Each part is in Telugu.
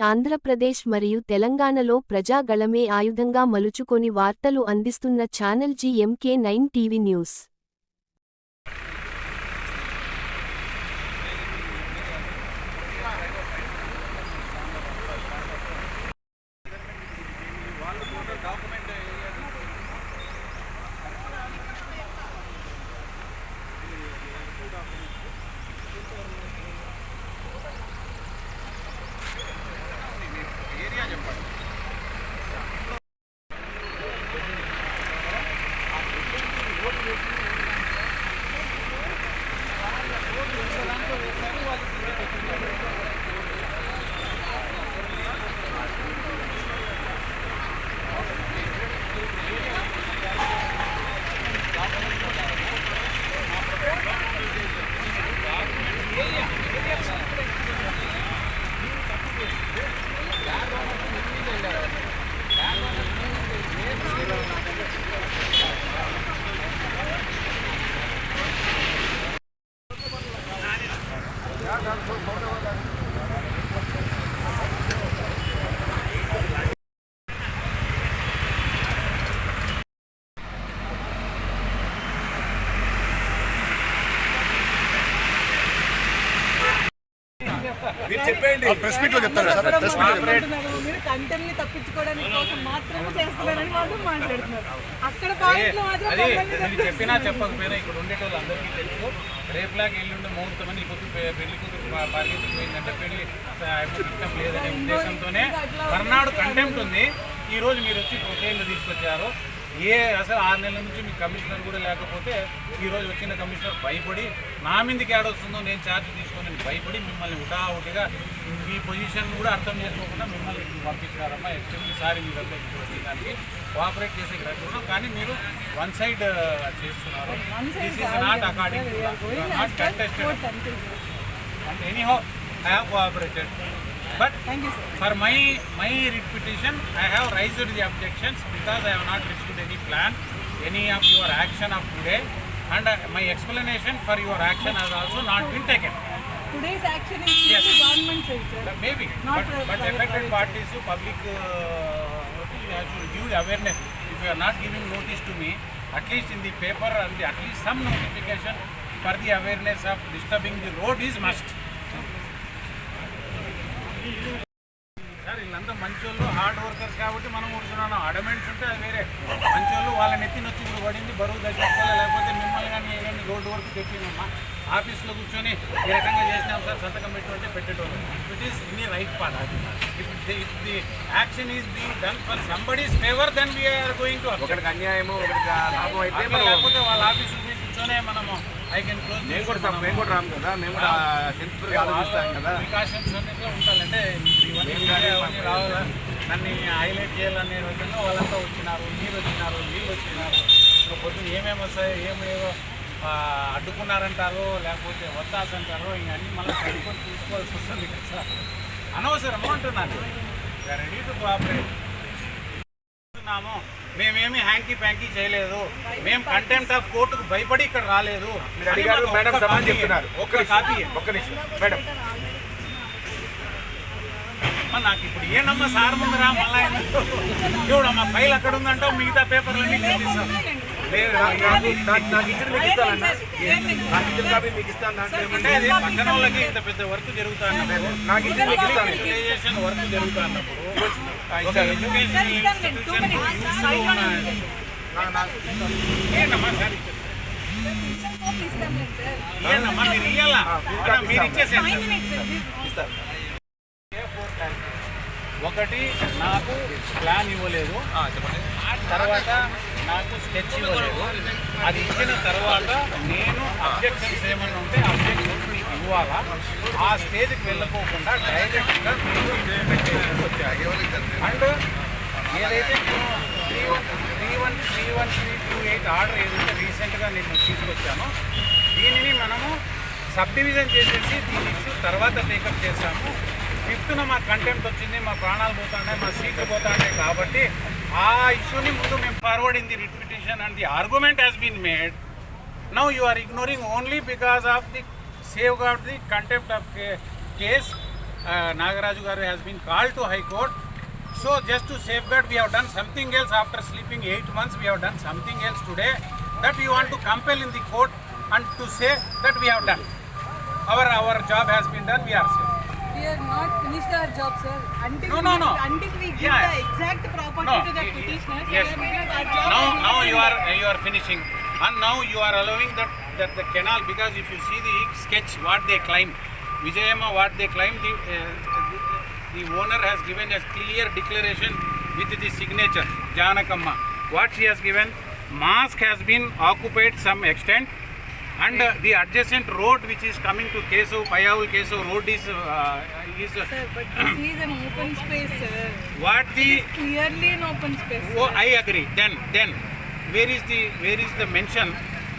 ఆంధ్రప్రదేశ్ మరియు తెలంగాణలో ప్రజాగళమే ఆయుధంగా మలుచుకొని వార్తలు అందిస్తున్న channel GMK nine TV news. మీరు చెప్పండి ప్రెస్ మీట్లో చెప్తారు సార్ ప్రెస్ మీట్. మీరు కంటెంట్ని తప్పించుకోవడానికి కోసం మాత్రమే చేస్తున్నారని మాత్రం మాట్లాడుతున్నారు. అక్కడ పాయింట్లు మాత్రం అది నేను చెప్పినా చెప్పకపోయినా ఇక్కడ ఉండేటోళ్ళు అందరికీ తెలుసు. రేపులాగా ఎల్లుండి ముహూర్తం అని ఇప్పుడు పెళ్ళి కూతురు పరిగెత్తిపోయిందంటే పెళ్ళి ఆ, ఇష్టం లేదనే ఉద్దేశంతోనే మర్నాడు కంటెంప్ట్ ఉంది. ఈ రోజు మీరు వచ్చి ప్రొకేళ్ళు తీసుకొచ్చారు. ఏ అసలు ఆరు నెలల నుంచి మీ కమిషనర్ కూడా లేకపోతే ఈ రోజు వచ్చిన కమిషనర్ భయపడి నా మీదకి ఏడొస్తుందో నేను ఛార్జ్ తీసుకొని భయపడి మిమ్మల్ని ఉటావుటిగా మీ పొజిషన్ కూడా అర్థం చేసుకోకుండా మిమ్మల్ని ఇక్కడికి పంపించినారమ్మా ఎక్స్ట్రీమ్లీ సారీ మీ దగ్గర వచ్చి దానికి కోఆపరేట్ చేసే గ్రహిస్తున్నాం కానీ మీరు వన్ సైడ్ చేస్తున్నారు. This is not according not contested and anyhow I have cooperated. But Thank you, sir. for my my reputation, I have raised the objections because I have not received any plan, any of your action of today, and uh, my explanation for your action has also not been taken. Today's action is Yes. government sir. Maybe, Not but, but private- affected private. parties, to public, uh, have you give awareness. If you are not giving notice to me, at least in the paper and the, at least some notification for the awareness of disturbing the road is must. Sir వీళ్ళంతా మంచోళ్ళు హార్డ్ వర్కర్స్ కాబట్టి మనం కూర్చున్నాను అడమెంట్స్ ఉంటే అది వేరే. మంచోళ్ళు వాళ్ళ నెత్తిన వచ్చి ఇప్పుడు పడింది బరువు తగ్గించుకోవాలి లేకపోతే మిమ్మల్ని కానీ కానీ రోడ్డు వరకు తెచ్చినమ్మా ఆఫీస్లో కూర్చొని ఏ రకంగా చేసినాం సార్ సంతకం పెట్టుకుంటే పెట్టేటోళ్ళు. It is in right part if the action is be done for somebody's favour then we are going to ఒకరికి అన్యాయము ఒకరికి లాభం అయితే లేకపోతే వాళ్ళ ఆఫీస్ కూర్చొనే మనము మేము కూడా మేము కూడా రాము కదా మేము కూడా సెన్సిబుల్గా ఆలోచిస్తాం కదా. ప్రికాషన్స్ అన్నిట్లో రావాలా? నన్ను హైలైట్ చేయాలనే విధంగా వాళ్ళంతా వచ్చినారు మీరు వచ్చినారు వీళ్ళు వచ్చినారు. ఇంకా పొద్దున్న ఏమేమి వస్తాయో ఏమేమో అడ్డుకున్నారంటారో లేకపోతే వత్తాస్ అంటారో ఇవన్నీ మళ్ళీ కనుక్కొని చూసుకోవాల్సి వస్తుంది కదా సార్. అనవసరము అంటున్నాను రెడీ టు కోఆపరేట్ మేమేమి హ్యాంకీ ప్యాంకీ చేయలేదు. మేము కంటెంట్ ఆఫ్ కోర్టుకు భయపడి ఇక్కడ రాలేదు. ఒక్క కాపీ నిమిషం మేడం. నాకు ఇప్పుడు ఏంటమ్మా సార్ ముందరా మళ్ళా? చూడమ్మా ఫైల్ అక్కడ ఉందంటావు మిగతా పేపర్లన్నీ చూపిస్తాం లేదు నాకు నాకు నాకు ఇచ్చిన మీకు ఇస్తానన్నా నాకు ఇచ్చిన కాపీ మీకు ఇస్తాను అంటే అంటే అది పక్కన వాళ్ళకి ఇంత పెద్ద వర్క్ జరుగుతా అన్నప్పుడు నాకు ఇచ్చిన మీకు ఇస్తాను. యూటిలైజేషన్ వర్క్ జరుగుతా అన్నప్పుడు ఒకటి నాకు ప్లాన్ ఇవ్వలేదు. తర్వాత నాకు స్కెచ్ ఇవ్వలేదు. అది ఇచ్చిన తర్వాత నేను అబ్జెక్షన్స్ ఏమన్నా ఉంటే అబ్జెక్షన్స్ మీకు ఇవ్వాలా? ఆ స్టేజ్కి వెళ్ళకోకుండా డైరెక్ట్గా మీరు ఇంప్లిమెంటేషన్ వచ్చారు అండ్ ఏదైతే three one three one three one three two eight order ఏదైతే రీసెంట్గా నేను తీసుకొచ్చానో దీనిని మనము సబ్ డివిజన్ చేసేసి దీని ఇష్యూ తర్వాత టేకప్ చేస్తాము. ఫిఫ్త్న మా కంటెంట్ వచ్చింది మా ప్రాణాలు పోతున్నాయి మా సీట్లు పోతున్నాయి కాబట్టి ఆ ఇష్యూని ముందు మేము forward in the writ and the argument has been made now you are ignoring only because of the Save God the contempt of case uh, Nagaraju Garu has been called to High Court. So just to safeguard, we have done something else after sleeping eight months. We have done something else today that we want to compel in the court and to say that we have done. Our our job has been done. We are safe. We are not finished our job, sir. Until No, no, we, no. Until we give Yeah. the exact property No, to the y- y- petitioner, yes. sir, because our job now is now not you are done. you are finishing and now you are allowing that that the canal because if you see the sketch what they climb vijayama what they climb the, uh, the the owner has given a clear declaration with the signature janakamma what she has given mosque has been occupied some extent and uh, the adjacent road which is coming to Kesav, Payavul Kesav road is, uh, is uh, Sir, but this is an open space, sir. what the Clearly an open space. Oh, sir. I agree. Then, then, where is the where is the mention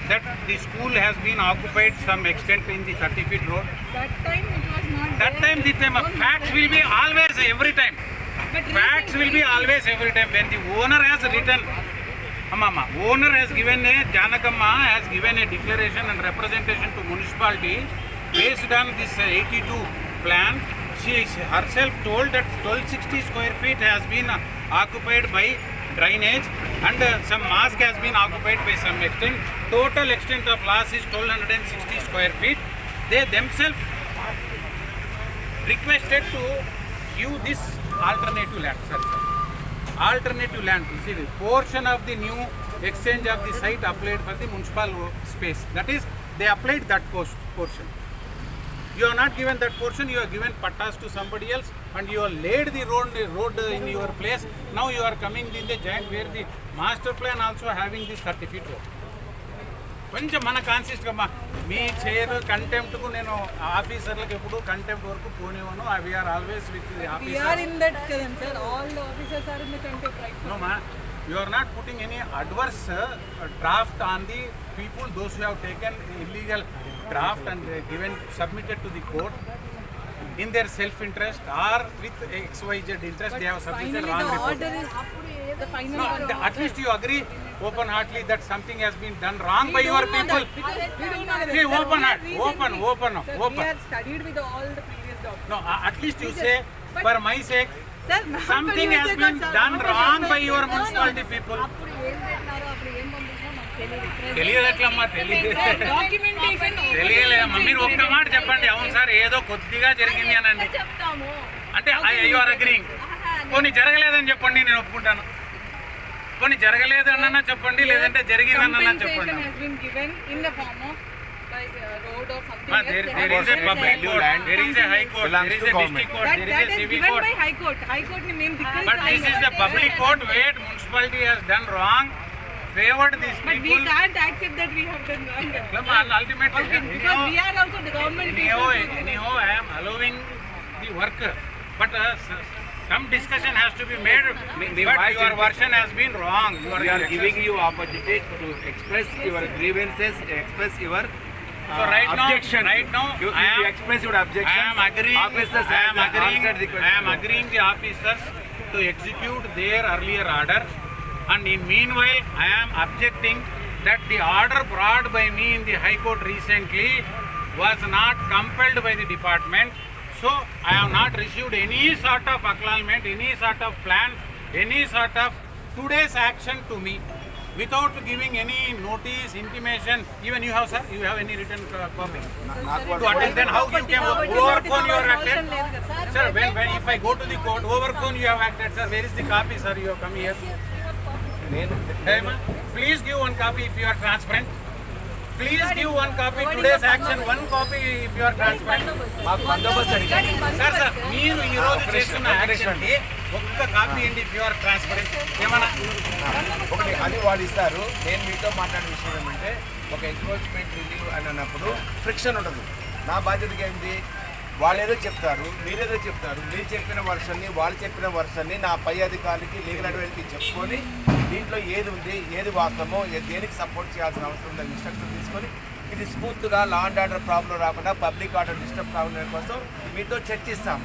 that the school has been occupied some extent in the 30 feet road? That time it was not That time the time facts will be always every time. But Facts will be always every time when the owner has written. Amma, owner has given a Janakamma has given a declaration and representation to municipality based on this uh, 82 plan. She herself told that 1260 square feet has been uh, occupied by drainage and uh, some mosque has been occupied by some extent. Total extent of loss is 1260 square feet. They themselves requested to give this alternative land, sir. Alternative land, you see portion of the new exchange of the site applied for the municipal space. That is, they applied that post, portion. You are not given that portion, you are given pattas to somebody else and you have laid the road, road in your place. Now you are coming in the giant where the master plan also having this 30 feet road. కొంచెం మన కాన్సిస్ట్ అమ్మా మీ చైర్ కంటెంప్ట్కు నేను ఆఫీసర్లకు ఎప్పుడు కంటెంప్ట్ వరకు పోనివ్వను we are always with we officer are in that current, sir. All the officers are in the contempt right now. No, ma. draft and uh, given submitted to the court in their self-interest or with XYZ interest, but they have submitted wrong the report. Order is, the final no, order. at least you agree open-heartedly that something has been done wrong we by your people. Hey, open heart, open, open, sir, open. We have studied with all the previous documents. No, uh, at least you just, say, for my sake, sir, something has been done wrong by your municipality people. తెలియదు ఎట్లమ్మా తెలియదు డాక్యుమెంటేషన్ తెలియలేదమ్మా. మీరు ఒక్క మాట చెప్పండి. అవును సార్ ఏదో కొద్దిగా జరిగింది అనండి. అంటే యు ఆర్ అగ్రింగ్ కొన్ని జరగలేదని చెప్పండి నేను ఒప్పుకుంటాను. కొన్ని జరగలేదు అన్నా చెప్పండి లేదంటే జరిగిందన్నా చెప్పండి. Compensation has been given in the form of like uh, road or something Ma, else. there, They there have is a given public that. court, there is a high court, Belongs there is to a government. district court, That, there that is a is civil given court. by High Court. High Court ni మేము But ధిక్కరించాలి this is the కదా. public court where municipality has done wrong, favored these But we people. can't accept that we have done wrong. Lama, Ultimately, Okay, because we are also the government. anyhow, people too. anyhow, I am allowing the work, but uh, s- some discussion has to be made. the But voice your is- version has been wrong. You are, We are excess- giving you opportunity to express your grievances, express your So uh, right now- objection. right now, you, I you am- express your I objection. am agreeing. Officers I am have agreeing. answered the I question. am agreeing the officers to execute their earlier order, and in meanwhile, I am objecting that the order brought by me in the High Court recently was not compelled by the department. So I have not received any sort of acknowledgement, any sort of plan, any sort of today's action to me. Without giving any notice, intimation, even you have, sir, you have any written uh, copy? to attend, then how you can over phone you have acted? Sir, when, when if I go to the court, over phone you have acted, sir, where is the copy, sir, you have come here? Ma, please give one copy if you are transparent. Please give one copy, today's action, one copy if you are transparent. మాకు బందోబస్తు అడిగారు. సార్ సార్ మీరు ఈ రోజు చేస్తున్న యాక్షన్కి ఒక్క కాపీ అండి ఇఫ్ యు ఆర్ ట్రాన్స్పరెంట్ ఏమన్నా? ఒకటి అది వాళ్ళు ఇస్తారు. నేను మీతో మాట్లాడిన విషయం ఏమంటే ఒక ఎంక్రోచ్మెంట్ రిలీవ్ అని అన్నప్పుడు ఫ్రిక్షన్ ఉండదు. నా బాధ్యతగా ఏంటి వాళ్ళు ఏదో చెప్తారు మీరేదో చెప్తారు. మీరు చెప్పిన వర్షన్ని వాళ్ళు చెప్పిన వర్షన్ని నా పై అధికారికి లీగల్ అడ్వైజ్కి చెప్పుకొని దీంట్లో ఏది ఉంది ఏది వాస్తవమో దేనికి సపోర్ట్ చేయాల్సిన అవసరం ఉందని ఇన్స్ట్రక్షన్ తీసుకొని ఇది స్మూత్గా లా అండ్ ఆర్డర్ ప్రాబ్లం రాకుండా పబ్లిక్ ఆర్డర్ డిస్టర్బ్ కావడం కోసం మీతో చర్చిస్తాం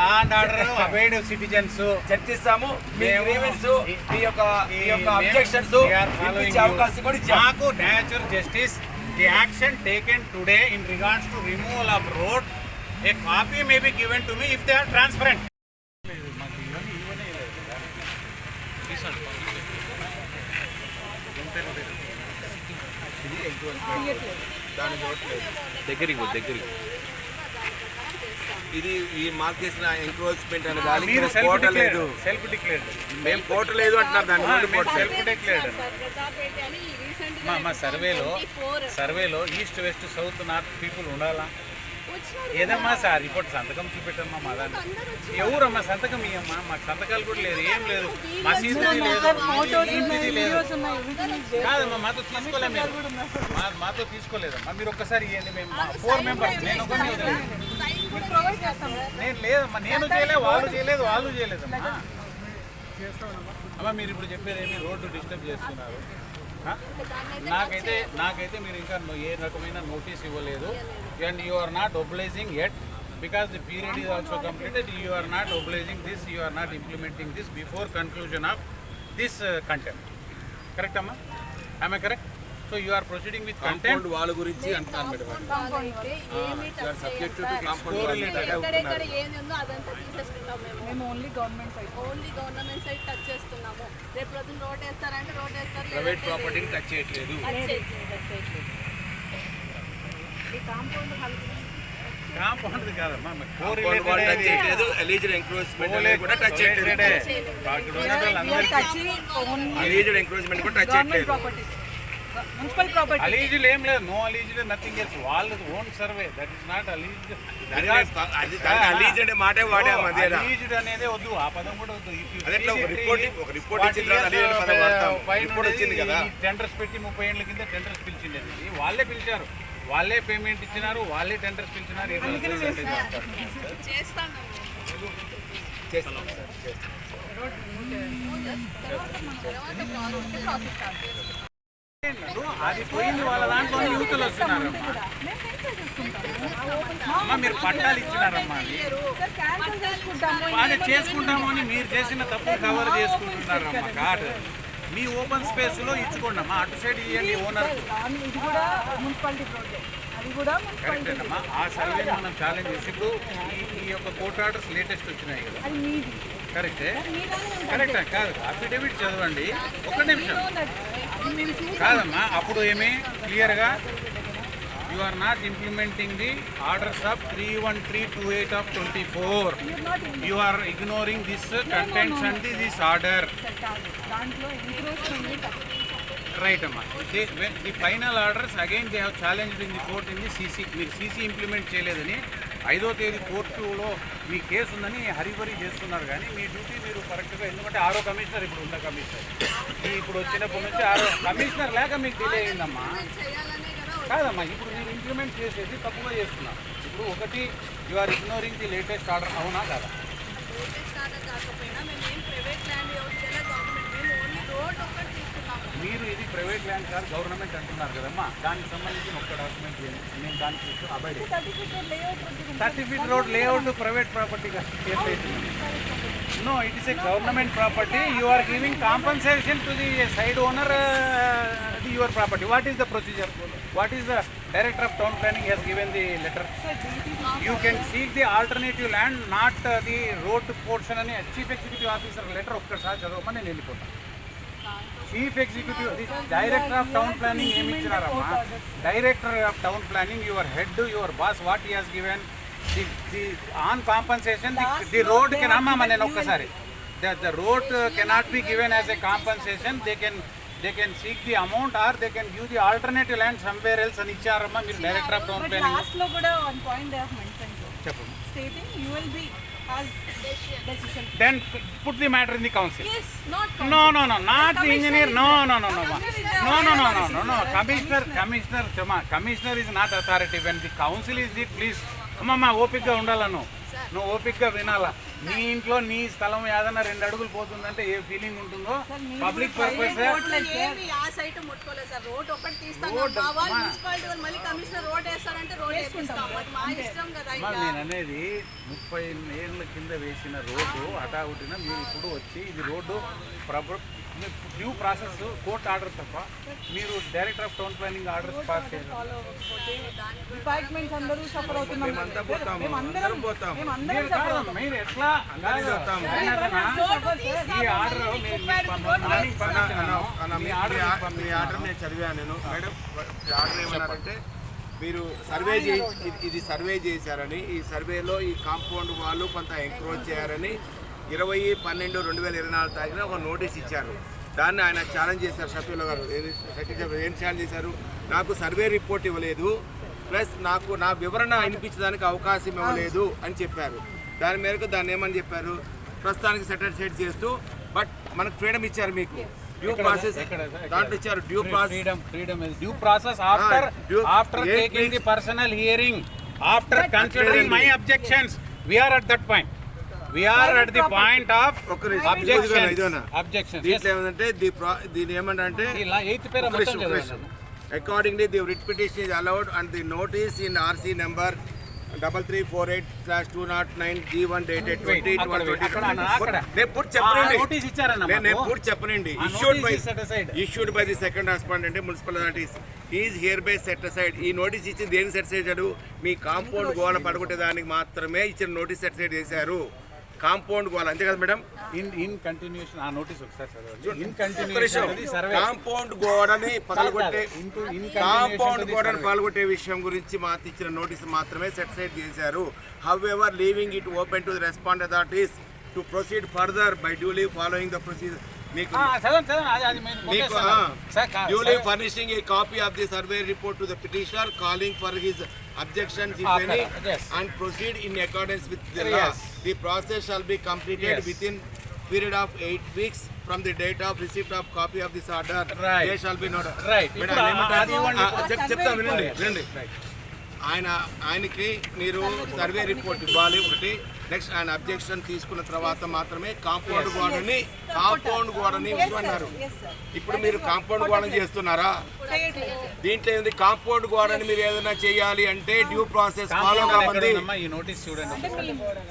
లా అండ్ ఆర్డర్ సిటిజన్స్ చర్చిస్తాము. మీ గ్రీవెన్స్ మీ యొక్క మీ యొక్క అబ్జెక్షన్స్. అవకాశం కూడా మాకు natural justice the action taken today in regards to removal of road a copy may be given to me if they are transparent ఇది ఎంక్రోచ్మెంట్ దాని చూడట్లేదు దగ్గరికి దగ్గరికి ఇది ఈ మార్క్ చేసిన ఎంక్రోచ్మెంట్ అనే దానికి మీరు మేము సెల్ఫ్ కోట లేదు. సెల్ఫ్ డిక్లేర్డ్ మేము కోట లేదు అంటున్నారు కోట లేదు. సెల్ఫ్ డిక్లేర్డ్ మా మా సర్వేలో సర్వేలో east west south north people ఉండాలా? ఏదమ్మా సార్? రిపోర్ట్ సంతకం చూపెట్టమ్మా మా దాన్ని. ఎవరమ్మా సంతకం ఇయ్యమ్మా? మాకు సంతకాలు కూడా లేదు ఏం లేదు. లేదు. ఏంటిది లేదు. కాదమ్మా మాతో తీసుకోలే మీరు మా- మాతో తీసుకోలేదమ్మా. మీరు ఒక్కసారి ఇవ్వండి మేము ఫోర్ మెంబర్స్. నేను ఒకరిని వదిలేదు నేను లేదమ్మా నేను చేయలేదు వాళ్ళు చేయలేదు వాళ్ళు చేయలేదమ్మా అమ్మ మీరు ఇప్పుడు చెప్పేది ఏమి రోడ్డు డిస్టర్బ్ చేస్తున్నారు. నాకైతే నాకైతే మీరు ఇంకా ఏ రకమైన నోటీస్ ఇవ్వలేదు. And you are not obliging at because the period is also completed you are not obliging this you are not implementing this before conclusion of this content correct అమ్మా? I correct so you are proceeding with content compound వాళ్ళ గురించి అంటున్నాను మేడం సబ్జెక్ట్ టు కాంపౌండ్ ఎక్కడెక్కడ ఏది ఉందో అదంతా తీసేసుకుంటాం మేము. మేము only government side only government side touch చేస్తున్నాము. రేపు పొద్దున్న రోడ్ వేస్తారంటే రోడ్ వేస్తారు ప్రైవేట్ ప్రాపర్టీని టచ్ చేయట్లేదు. ఈ కాంపౌండ్ కాదమ్మా ఎలీజ్డ్ ఎంక్రోచ్మెంట్ కూడా టచ్ చేయట్లేదు. ఎలీజ్డ్ ఎంక్రోచ్మెంట్ కూడా టచ్ గవర్నమెంట్ చేయట్లేదు. మున్సిపల్ ప్రాపర్టీ అలీజులు ఏం లేదు. నో అలీజులు నథింగ్ ఎల్స్ వాళ్ళది own survey that is not alleged మాటే వాడే అలీజ్డ్ అనేది వద్దు. ఆ పదం కూడా వద్దు. టెండర్స్ uh, పెట్టి ముప్పై ఏళ్ళ కింద టెండర్స్ పిలిచింది. వాళ్ళే పిలిచారు. వాళ్ళే పేమెంట్ ఇచ్చినారు. వాళ్ళే టెండర్స్ పిలిచినారు. చేస్తాం. చేస్తాం. అది పోయింది వాళ్ళ దాంట్లో యువతలు వస్తున్నారమ్మా. అమ్మా మీరు పట్టాలు ఇచ్చినారమ్మా అది. చేసుకుంటాము అని మీరు చేసిన తప్పు కవర్ చేసుకుంటున్నారమ్మా కాదు మీ ఓపెన్ స్పేస్లో ఇచ్చుకోండి అమ్మా అటు సైడ్ ఇవ్వండి ఓనర్. కరెక్ట్ అమ్మా ఆ సర్వే మనం ఛాలెంజ్ చేసి ఇప్పుడు ఈ- యొక్క కోర్ట్ ఆర్డర్స్ లేటెస్ట్ వచ్చినాయి కదా. కరెక్టే కరెక్ట్ కాదు అఫిడవిట్ చదవండి. ఒక నిమిషం. కాదమ్మా అప్పుడు ఏమి? క్లియర్గా you are not implementing the orders of three one three two eight of twenty four you are ignoring this contents and this order right అమ్మా the final orders again they have challenge in the court in the CC మీరు సీసీ ఇంప్లిమెంట్ చేయలేదని ఐదో తేదీ కోర్టులో మీ కేసు ఉందని హరిబరి చేస్తున్నారు కానీ మీ డ్యూటీ మీరు కరెక్ట్గా ఎందుకంటే ఆరో కమిషనర్ ఇప్పుడు ఉన్న కమిషనర్. ఈ ఇప్పుడు వచ్చినప్పటి నుంచి ఆరో కమిషనర్ లేక మీకు డిలే అయిందమ్మా. కాదమ్మా ఇప్పుడు మీరు ఇంప్లిమెంట్ చేసేది తప్పుగా చేస్తున్నారు. ఇప్పుడు ఒకటి you are ignoring the latest order అవునా కాదా? లేటెస్ట్ ఆర్డర్ కాకపోయినా మేము ఏం ప్రైవేట్ ల్యాండ్ చేయలేదు. గవర్నమెంట్ మేము ఓన్లీ రోడ్ ఒకటి మీరు ఇది ప్రైవేట్ ల్యాండ్ కాదు గవర్నమెంట్ అంటున్నారు కదమ్మా. దానికి సంబంధించిన ఒక్క డాక్యుమెంట్ నేను దానికి చూస్తూ abide certificate layout thirty feet road layout private ప్రాపర్టీగా no it is a government property you are giving compensation to the side owner the your property what is the procedure what is the director of town planning he's given the letter you can seek the alternative land not the road portion అని చీఫ్ ఎగ్జిక్యూటివ్ ఆఫీసర్ లెటర్ ఒక్కసారి చదవమని నేను వెళ్ళిపోతాను. Chief executive director of town planning ఏమి ఇచ్చినారమ్మా? Director of town planning your head your boss what he has given the the on compensation the road can అమ్మమ్మ నేను ఒక్కసారి. The the road cannot be given as a compensation they can they can seek the amount or they can give the alternative land somewhere else అని ఇచ్చారమ్మా మీరు డైరెక్టర్ ఆఫ్ టౌన్ ప్లానింగ్ లాస్ట్లో కూడా one point they have mention చెప్పండి stating you will be has decision then put the matter in the council is not No, no, no, not the engineer. No, no, no, no, no, no, no, no, no, no, no. Commissioner, commissioner, Chama, commissioner is not authority. When the council is it, please. అమ్మమ్మ ఓపిక్గా ఉండాలా నువ్వు నువ్వు ఓపిక్గా వినాలా నీ ఇంట్లో నీ స్థలం ఏదైనా రెండు అడుగులు పోతుందంటే ఏ ఫీలింగ్ ఉంటుందో? పబ్లిక్ పర్పస్ నేను అనేది ముప్పై ఏళ్ళ కింద వేసిన రోడ్డు హఠాహుటిన మీరు ఇప్పుడు వచ్చి ఇది road due process court order తప్ప మీరు director of town planning order pass చేయాలి పోతాము ఎట్లా ఆర్డర్ నేను చదివాను నేను. మేడం ఆర్డర్ ఏమన్నారంటే మీరు సర్వే చేయి ఇది- సర్వే చేశారని ఈ సర్వేలో ఈ కాంపౌండ్ వాళ్ళు కొంత ఎంక్రోచ్ చేయారని ఇరవై పన్నెండు రెండు వేల ఇరవై నాలుగు తారీఖున ఒక నోటీస్ ఇచ్చారు. దాన్ని ఆయన ఛాలెంజ్ చేశారు షఫీల్ గారు. ఏం ఛాలెంజ్ చేశారు? నాకు సర్వే రిపోర్ట్ ఇవ్వలేదు ప్లస్ నాకు నా వివరణ వినిపించడానికి అవకాశం ఇవ్వలేదు అని చెప్పారు. దాని మేరకు దాన్ని ఏమని చెప్పారు? ప్రస్తుతానికి సెటిల్ చేస్తూ బట్ మనకు ఫ్రీడమ్ ఇచ్చారు మీకు. డ్యూ ప్రాసెస్ దాంట్లో ఇచ్చారు. Due process freedom freedom due process after due- after taking the. Personal hearing after considering my objections we are at that point we are at the point of objection. Objection దీంట్లో ఏమంటే ది దీని ఏమంటే ఇలా ఎయిత్ పేరు accordingly the writ petition is allowed and the notice in RC number double three four eight slash two nought nine G one twenty అక్కడ wait, అక్కడ అన్న, అక్కడ. నేను పూర్తి చెప్పనండి. నేను. పూర్తి చెప్పనండి. Issued by. Issued by the second respondent municipal authorities is hereby set aside ఈ నోటీస్ ఇచ్చింది దేని సెట్ చేశాడు? మీ కాంపౌండ్ గోడ పడగొట్టే దానికి మాత్రమే ఇచ్చిన నోటీస్ సెట్ చేశారు. కాంపౌండ్ గోడ అంతే కదా మేడం? ఇన్ ఇన్ కంటిన్యూషన్ ఆ నోటీస్ ఒకసారి చదవండి. ఇన్. కంటిన్యూషన్ కాంపౌండ్ గోడని పగలగొట్టే ఇన్ కాంపౌండ్ గోడను పాల్గొట్టే విషయం గురించి మా ఇచ్చిన నోటీస్ మాత్రమే సెటిసైడ్ చేశారు. However leaving it open to the respond authorities to proceed further by duly following the procedure మీకు duly furnishing a copy of the survey report to the petitioner calling for his objections if any proceed in accordance with the law. Yes. The process shall be completed Yes. within period of eight weeks from the date of receipt of copy of this order. Right. They shall be noted. Right. Madam, ఇప్పుడు ఏమంటారు? అది ఇవ్వండి. ఆ, చెప్- చెప్తాను వినండి వినండి ఆయన ఆయనకి మీరు సర్వే రిపోర్ట్ ఇవ్వాలి. ఒకటి నెక్స్ట్ ఆయన అబ్జెక్షన్ తీసుకున్న తర్వాత మాత్రమే కాంపౌండ్ గోడని కాంపౌండ్ గోడని ఇవ్వమన్నారు ఇప్పుడు మీరు కాంపౌండ్ గోడని చేస్తున్నారా? దీంట్లో ఏంది కాంపౌండ్ గోడని మీరు ఏదైనా చేయాలి అంటే డ్యూ ప్రాసెస్ ఫాలో కామంది.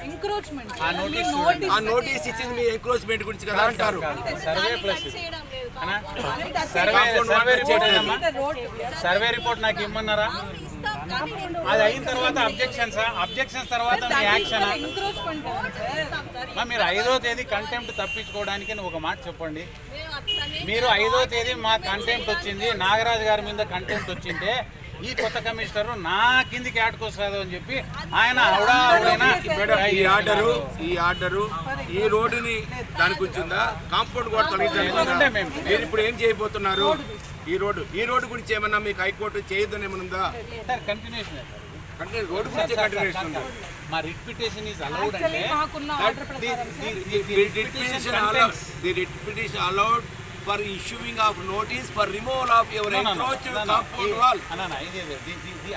ఎంక్రోచ్మెంట్ ఆ నోటీస్ చూడండి. ఆ నోటీస్ ఇచ్చింది మీ ఎంక్రోచ్మెంట్ గురించి కదా అంటారు. సర్వే రిపోర్ట్ నాకు ఇమ్మన్నారా అది అయిన తర్వాత అబ్జెక్షన్స్ అబ్జెక్షన్స్ తర్వాత మీ యాక్షన్. మీరు ఐదో తేదీ కంటెంప్ట్ తప్పించుకోవడానికి అని ఒక మాట చెప్పండి. మీరు ఐదో తేదీ మా కంటెంప్ట్ వచ్చింది నాగరాజు గారి మీద కంటెంప్ట్ వచ్చింటే ఈ కొత్త కమిషనర్ నా కిందికి ఆటకొస్తాదు అని చెప్పి ఆయన అవుడా అవుడైనా మేడం ఈ ఆర్డరు ఈ ఆర్డరు ఈ రోడ్డుని దానికి ఉంచిందా? కాంపౌండ్ కూడా మేము- మీరు ఇప్పుడు ఏం చేయబోతున్నారు? ఈ రోడ్డు ఈ రోడ్డు గురించి ఏమన్నా మీకు హైకోర్టు చేయొద్దని ఏమైనా ఉందా? సార్ కంటిన్యూషన్ అంటే రోడ్డు గురించి కంటిన్యూషన్ ఉంది? మా ఈజ్ అలౌడ్ అంటే your encroached compound wall.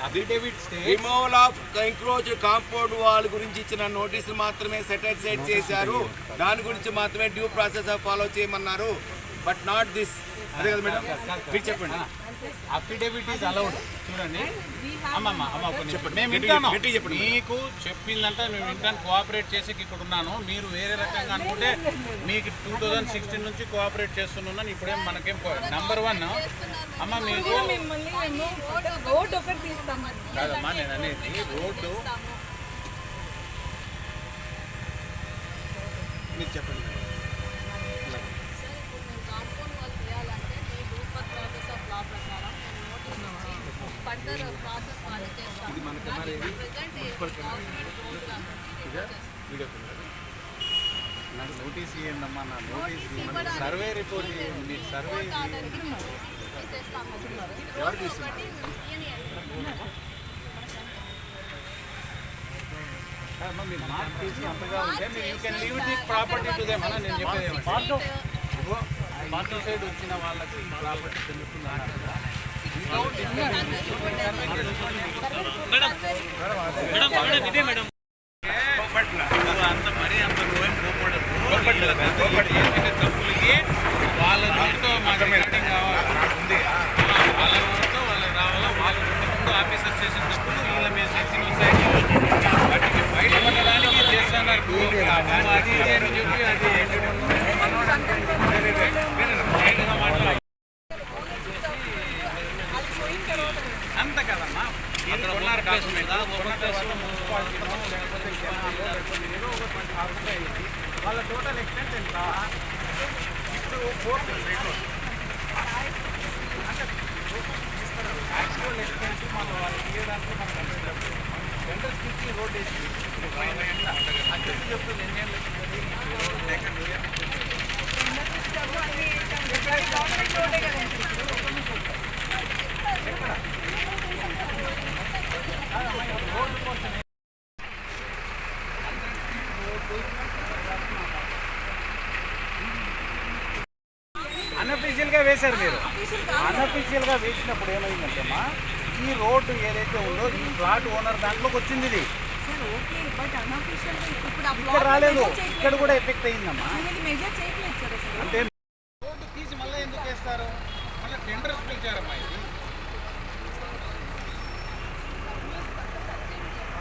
Affidavit stay removal of encroach compound wall గురించి ఇచ్చిన నోటీసులు మాత్రమే సెటైడ్ సెట్ చేశారు. దాని గురించి మాత్రమే డ్యూ ప్రాసెస్ ఫాలో చేయమన్నారు. బట్ నాట్ దిస్ అదే కదా మేడం? మీరు చెప్పండి. అఫిడేవిట్ ఈజ్ అలౌడ్ చూడండి. అమ్మమ్మ అమ్మ. చెప్పండి. మేము వింటాను చెప్పండి. మీకు చెప్పిందంటే మేము వింటాను కోఆపరేట్ చేసి ఇక్కడ ఉన్నాను. మీరు వేరే రకంగా అనుకుంటే మీకు టూ థౌజండ్ సిక్స్టీన్ నుంచి కోఆపరేట్ చేస్తున్నాను ఇప్పుడేం మనకేం నంబర్ వన్ అమ్మ మీకు కాదమ్మా నేను అనేది రోడ్డు మీరు చెప్పండి కాంపౌండ్ వాల్ చేయాలంటే మీ రూపర్ ప్రాసెస్ ఆఫ్ లా ప్రకారం మేము నోటీస్ ఇచ్చి ఫర్దర్ ప్రాసెస్ ఫాలో చేస్తాం ప్రజెంట్ నాకు నోటీస్ ఇవ్వండి అమ్మా నా నోటీస్ ఇవ్వండి సర్వే రిపోర్ట్ సర్వే అమ్మా మీరు మార్క్ తీసి అంతగా ఉంటే మీరు you can leave the property to them అన్న నేను చెప్పేది పార్టీ సైడ్ వచ్చిన వాళ్ళకి ప్రాపర్టీ చెందుతుంది అన్నారు కదా. మీరు అంత కదమ్మా అక్కడ ఉన్నారు కాసు వాళ్ళ టోటల్ ఎక్స్టెన్స్ ఎంత ఇప్పుడు ఫోర్ అంటే యాక్చువల్ ఎక్స్టెన్స్ మనం వాళ్ళు తీయడానికి అన్అఫీషియల్గా వేశారు మీరు. అన్అఫీషియల్గా వేసినప్పుడు ఏమైందంటే అమ్మా ఈ రోడ్డు ఏదైతే ఉందో ఈ ప్లాట్ ఓనర్ దాంట్లోకి వచ్చింది ఇది. ఓకే బట్ అన్అఫీషియల్ ఇప్పుడు ఆ ఇక్కడ రాలేదు. ఇక్కడ కూడా ఎఫెక్ట్ అయిందమ్మా అనేది మెజర్ చేయట్లేదు సార్ అసలు. అంటే రోడ్డు తీసి మళ్ళీ ఎందుకు వేస్తారు? మళ్ళీ టెండర్స్ పిలిచారమ్మా ఇది.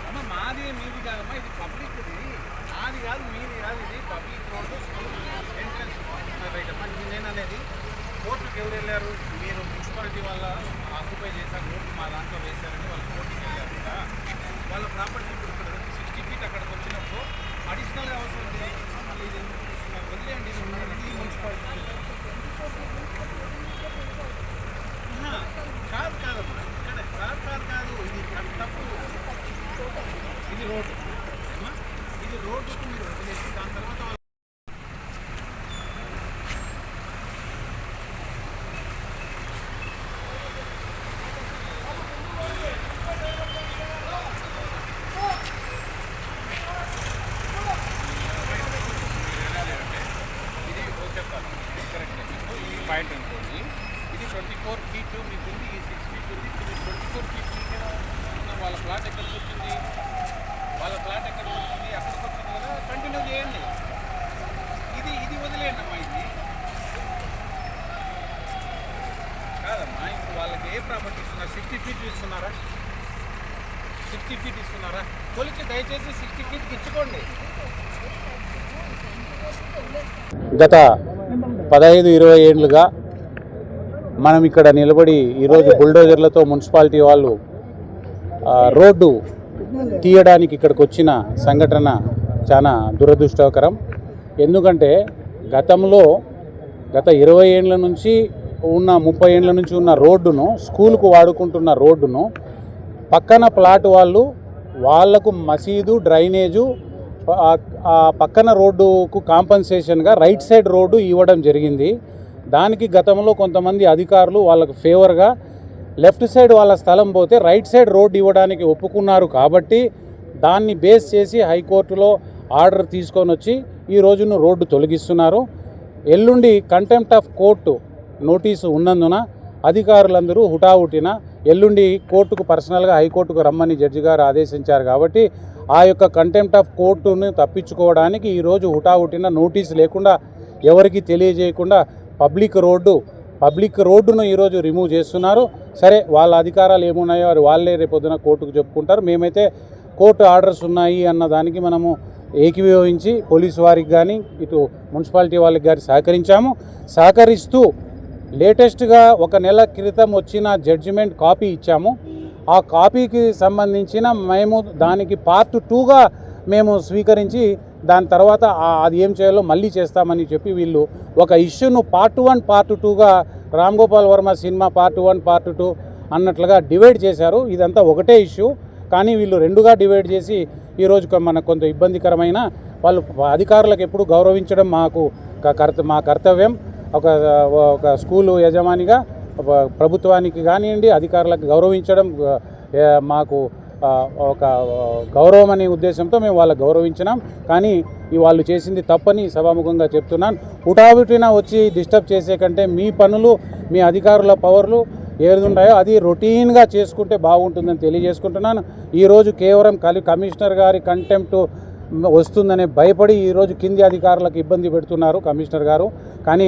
అమ్మ మాది మీది కాదమ్మా ఇది పబ్లిక్ ఇది. నాది కాదు మీది కాదు ఇది public road school entrance right అమ్మా ఇది నేను అనేది కోర్టుకి ఎవరు వెళ్ళారు? మీరు మున్సిపాలిటీ వాళ్ళ ఆక్యుపై చేశారు రోడ్డు మా దాంట్లో వేశారని వాళ్ళు కోర్టుకి వెళ్ళారు. కదా వాళ్ళ ప్రాపర్టీ సిక్స్టీ ఫీట్ అక్కడికి వచ్చినప్పుడు అడిషనల్గా అవసరం ఉంది. ఇది వదిలేయండి ఇది మున్సిపాలిటీ. కాదు కాదమ్మా ఇక్కడ. కాదు కాదు కాదు. ఇది తప్పు. ఇది రోడ్డు. ఇది రోడ్డుకు మీరు వదిలేసి దాని తర్వాత వాళ్ళ- ఇది ఓ చెప్తాను కరెక్ట్ ఈ పాయింట్ అనుకోండి. ఇది ట్వంటీ ఫోర్ ఫీట్ మీకు ఉంది ఈ సిక్స్ ఫీట్ ఉంది ఇది ట్వంటీ ఫోర్ ఫీట్ వాళ్ళ ప్లాట్ ఎక్కడికి వచ్చింది వాళ్ళ ప్లాట్ ఎక్కడికి వచ్చింది అక్కడికి వచ్చింది కదా కంటిన్యూ చేయండి. ఇది ఇది వదిలేయండి అమ్మా ఇది. కాదమ్మా ఇప్పుడు వాళ్ళకి ఏ ప్రాపర్టీ ఇస్తున్నారు? సిక్స్టీ ఫీట్ ఇస్తున్నారా? సిక్స్టీ ఫీట్ ఇస్తున్నారా? కొలిచి దయచేసి సిక్స్టీ ఫీట్కి ఇచ్చుకోండి. గత పదహైదు ఇరవై ఏళ్ళుగా మనం ఇక్కడ నిలబడి ఈరోజు బుల్డోజర్లతో మున్సిపాలిటీ వాళ్ళు రోడ్డు తీయడానికి ఇక్కడికి వచ్చిన సంఘటన చాలా దురదృష్టకరం. ఎందుకంటే గతంలో గత ఇరవై ఏళ్ళ నుంచి ఉన్న ముప్పై ఏళ్ళ నుంచి ఉన్న రోడ్డును స్కూల్కు వాడుకుంటున్న రోడ్డును పక్కన ప్లాట్ వాళ్ళు వాళ్ళకు మసీదు డ్రైనేజు ఆ- పక్కన రోడ్డుకు కాంపన్సేషన్గా రైట్ సైడ్ రోడ్డు ఇవ్వడం జరిగింది. దానికి గతంలో కొంతమంది అధికారులు వాళ్ళకు ఫేవర్గా లెఫ్ట్ సైడ్ వాళ్ళ స్థలం పోతే రైట్ సైడ్ రోడ్డు ఇవ్వడానికి ఒప్పుకున్నారు కాబట్టి దాన్ని బేస్ చేసి హైకోర్టులో ఆర్డర్ తీసుకొని వచ్చి ఈ రోజును రోడ్డు తొలగిస్తున్నారు. ఎల్లుండి కంటెంప్ట్ ఆఫ్ కోర్టు నోటీసు ఉన్నందున అధికారులందరూ హుటాహుటిన ఎల్లుండి కోర్టుకు పర్సనల్గా హైకోర్టుకు రమ్మని జడ్జి గారు ఆదేశించారు కాబట్టి ఆ యొక్క కంటెంప్ట్ ఆఫ్ కోర్టును తప్పించుకోవడానికి ఈరోజు హుటాహుటిన నోటీస్ లేకుండా ఎవరికి తెలియజేయకుండా పబ్లిక్ రోడ్డు పబ్లిక్ రోడ్డును ఈరోజు రిమూవ్ చేస్తున్నారు. సరే వాళ్ళ అధికారాలు ఏమున్నాయో అది వాళ్ళే రేపొద్దున కోర్టుకు చెప్పుకుంటారు. మేమైతే కోర్టు ఆర్డర్స్ ఉన్నాయి అన్న దానికి మనము ఏకీభవించి పోలీసు వారికి కానీ ఇటు మున్సిపాలిటీ వాళ్ళకి కానీ సహకరించాము. సహకరిస్తూ లేటెస్ట్గా ఒక నెల క్రితం వచ్చిన జడ్జిమెంట్ కాపీ ఇచ్చాము. ఆ కాపీకి సంబంధించిన మేము దానికి పార్ట్ టూగా మేము స్వీకరించి దాని తర్వాత అది ఏం చేయాలో మళ్ళీ చేస్తామని చెప్పి వీళ్ళు ఒక ఇష్యూను పార్ట్ వన్ పార్ట్ టూగా Ram Gopal Varma cinema part one part two అన్నట్లుగా డివైడ్ చేశారు. ఇదంతా ఒకటే ఇష్యూ. కానీ వీళ్ళు రెండుగా డివైడ్ చేసి ఈరోజు మనకు కొంత ఇబ్బందికరమైన వాళ్ళు అధికారులకు ఎప్పుడు గౌరవించడం మాకు కర్త మా కర్తవ్యం. ఒక ఒక స్కూలు యజమానిగా ప్రభుత్వానికి కానివ్వండి అధికారులకు గౌరవించడం మాకు ఒక గౌరవం అనే ఉద్దేశంతో మేము వాళ్ళకి గౌరవించినాం. కానీ వాళ్ళు చేసింది తప్పని సభాముఖంగా చెప్తున్నాను. హుటాహుటిన వచ్చి డిస్టర్బ్ చేసే కంటే మీ పనులు మీ అధికారుల పవర్లు ఏది అది రొటీన్గా చేసుకుంటే బాగుంటుందని తెలియజేసుకుంటున్నాను. ఈరోజు కేవలం కలి కమిషనర్ గారి కంటెంప్ట్ వస్తుందనే భయపడి ఈరోజు కింది అధికారులకు ఇబ్బంది పెడుతున్నారు కమిషనర్ గారు. కానీ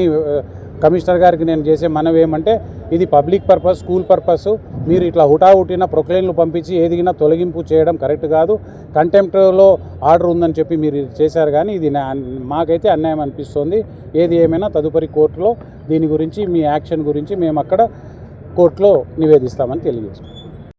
కమిషనర్ గారికి నేను చేసే మనవి ఏమంటే ఇది పబ్లిక్ పర్పస్ స్కూల్ పర్పస్. మీరు ఇట్లా హుటాహుటిన ప్రొక్లైన్లు పంపించి ఏదిగినా తొలగింపు చేయడం కరెక్ట్ కాదు. కంటెంప్ట్లో ఆర్డర్ ఉందని చెప్పి మీరు చేశారు కానీ ఇది నా- మాకైతే అన్యాయం అనిపిస్తుంది. ఏది ఏమైనా తదుపరి కోర్టులో దీని గురించి మీ యాక్షన్ గురించి మేము అక్కడ కోర్టులో నివేదిస్తామని తెలియజేస్తాం.